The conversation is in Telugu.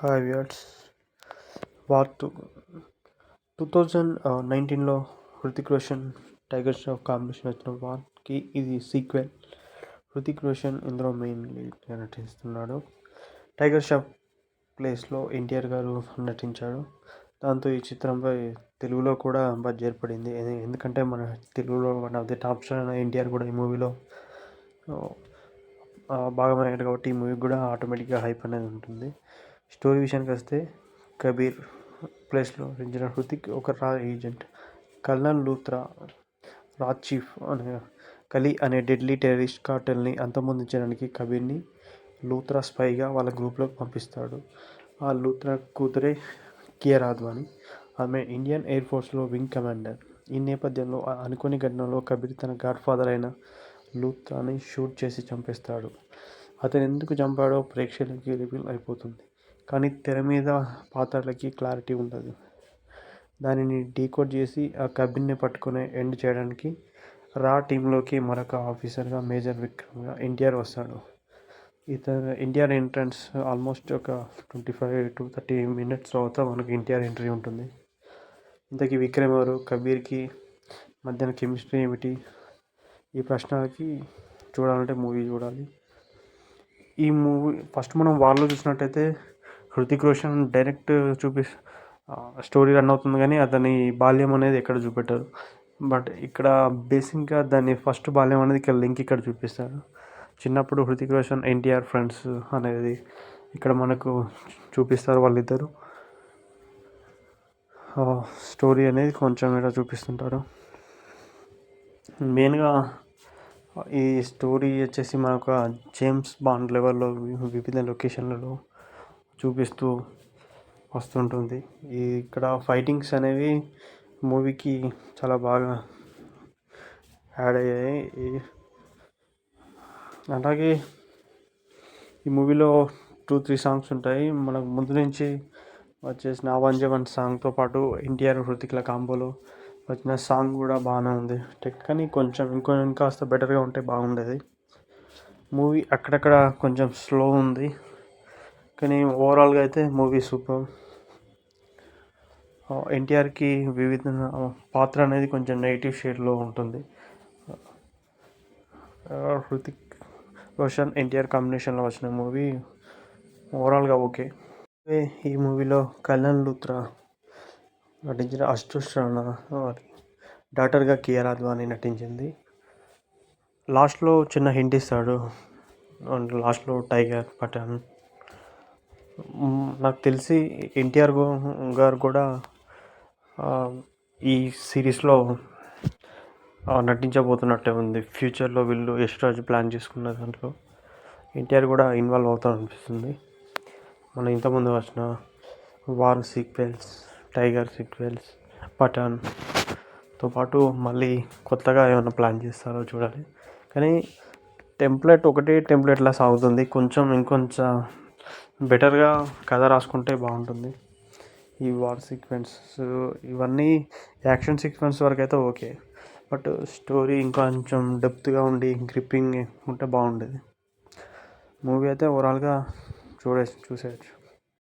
Hi viewers War two two thousand నైన్టీన్లో హృతిక్ రోషన్ టైగర్ షాఫ్ కాంబినేషన్ వచ్చిన వార్కి ఇది సీక్వెల్. హృతిక్ రోషన్ ఇందులో మెయిన్ లీడ్గా నటిస్తున్నాడు. టైగర్ షాఫ్ ప్లేస్లో ఎన్టీఆర్ గారు నటించాడు దాంతో ఈ చిత్రంపై తెలుగులో కూడా బజ్ ఏర్పడింది. ఎందుకంటే మన తెలుగులో one of the top star అయిన ఎన్టీఆర్ కూడా ఈ మూవీలో భాగమయ్యాడు కాబట్టి ఈ మూవీకి కూడా ఆటోమేటిక్గా హైప్ అనేది ఉంటుంది. స్టోరీ విషయానికి వస్తే కబీర్ ప్లేస్లో నటించిన హృతిక్ ఒక రా agent. Colonel Luthra Raj chief అనే కలీ అనే డెడ్లీ టెర్రరిస్ట్ కార్టెల్ని అంతమొందించడానికి కబీర్ని లూత్రా స్పైగా వాళ్ళ గ్రూప్లోకి పంపిస్తాడు. ఆ లూత్రా కూతురే కియర్ ఆద్వాని ఆమె ఇండియన్ ఎయిర్ ఫోర్స్లో వింగ్ కమాండర్. ఈ నేపథ్యంలో అనుకోని ఘటనలో కబీర్ తన గాడ్ ఫాదర్ అయిన లూత్రాని షూట్ చేసి చంపేస్తాడు. అతను ఎందుకు చంపాడో ప్రేక్షకులకి రివీల్ అయిపోతుంది. కానీ తెర మీద పాత్రలకి క్లారిటీ ఉండదు. దానిని డీకోడ్ చేసి ఆ కబిన్ని పట్టుకుని ఎండ్ చేయడానికి రా టీంలోకి మరొక ఆఫీసర్గా మేజర్ విక్రమ్గా ఎన్టీఆర్ వస్తాడు. ఇతను ఎన్టీఆర్ ఎంట్రన్స్ ఆల్మోస్ట్ ఒక twenty five to thirty minutes తర్వాత మనకి ఎన్టీఆర్ ఎంట్రీ ఉంటుంది. ఇంతకీ విక్రమ్ ఎవరు? కబీర్కి మధ్యన కెమిస్ట్రీ ఏమిటి? ఈ ప్రశ్నలకి చూడాలంటే మూవీ చూడాలి. ఈ మూవీ ఫస్ట్ మనం వాళ్ళు చూసినట్టయితే హృతిక్ రోషన్ డైరెక్ట్ చూపి స్టోరీ రన్ అవుతుంది కానీ అతని బాల్యం అనేది ఎక్కడ చూపెట్టారు. బట్ ఇక్కడ బేసిక్గా దాన్ని ఫస్ట్ బాల్యం అనేది ఇక్కడ లింక్ ఇక్కడ చూపిస్తారు. చిన్నప్పుడు హృతిక్ రోషన్ ఎన్టీఆర్ ఫ్రెండ్స్ అనేది ఇక్కడ మనకు చూపిస్తారు వాళ్ళిద్దరు. స్టోరీ అనేది కొంచెం ఇలా చూపిస్తుంటారు. మెయిన్గా ఈ స్టోరీ వచ్చేసి మనకు జేమ్స్ బాండ్ లెవెల్లో వివిధ లొకేషన్లలో చూపిస్తూ వస్తుంటుంది. ఈ ఇక్కడ ఫైటింగ్స్ అనేవి మూవీకి చాలా బాగా యాడ్ అయ్యాయి. అలాగే ఈ మూవీలో టూ త్రీ సాంగ్స్ ఉంటాయి. మనకు ముందు నుంచి వచ్చేసిన అవంజవన్ సాంగ్తో పాటు ఎన్టీఆర్ హృతిక్ల కాంబోలో వచ్చిన సాంగ్ కూడా బాగానే ఉంది. టెక్ కానీ కొంచెం ఇంకో ఇంకాస్త బెటర్గా ఉంటే బాగుండేది. మూవీ అక్కడక్కడ కొంచెం స్లో ఉంది. కానీ ఓవరాల్గా అయితే మూవీ సూపర్ ఎన్టీఆర్కి వివిధ పాత్ర అనేది కొంచెం నెగిటివ్ షేడ్లో ఉంటుంది. హృతిక్ రోషన్ ఎన్టీఆర్ కాంబినేషన్లో వచ్చిన మూవీ ఓవరాల్గా ఓకే ఈ మూవీలో కళ్యాణ్ లూత్రా నటించిన అశుతోష్ రాణా డాటర్గా కేఆర్ అద్వాని నటించింది. లాస్ట్లో చిన్న హింట్ ఇస్తాడు. అండ్ లాస్ట్లో టైగర్ పఠాన్ నాకు తెలిసి ఎన్టీఆర్ గారు కూడా ఈ సిరీస్లో నటించబోతున్నట్టే ఉంది. ఫ్యూచర్లో వీళ్ళు యశ్రాజ్ ప్లాన్ చేసుకున్న దాంట్లో ఎన్టీఆర్ కూడా ఇన్వాల్వ్ అవుతారనిపిస్తుంది మన ఇంతకుముందు వచ్చిన వార్ సీక్వెల్స్ టైగర్ సీక్వెల్స్ పఠాన్తో పాటు మళ్ళీ కొత్తగా ఏమైనా ప్లాన్ చేస్తారో చూడాలి. కానీ టెంప్లెట్ ఒకటే టెంప్లెట్లా సాగుతుంది. కొంచెం ఇంకొంచెం బెటర్గా కథ రాసుకుంటే బాగుంటుంది. ఈ వార్ సీక్వెన్స్ ఇవన్నీ యాక్షన్ సీక్వెన్స్ వరకు అయితే ఓకే. బట్ స్టోరీ ఇంకొంచెం డెప్త్గా ఉండి గ్రిప్పింగ్ ఉంటే బాగుండేది. మూవీ అయితే ఓవరాల్గా చూడే చూసేయచ్చు.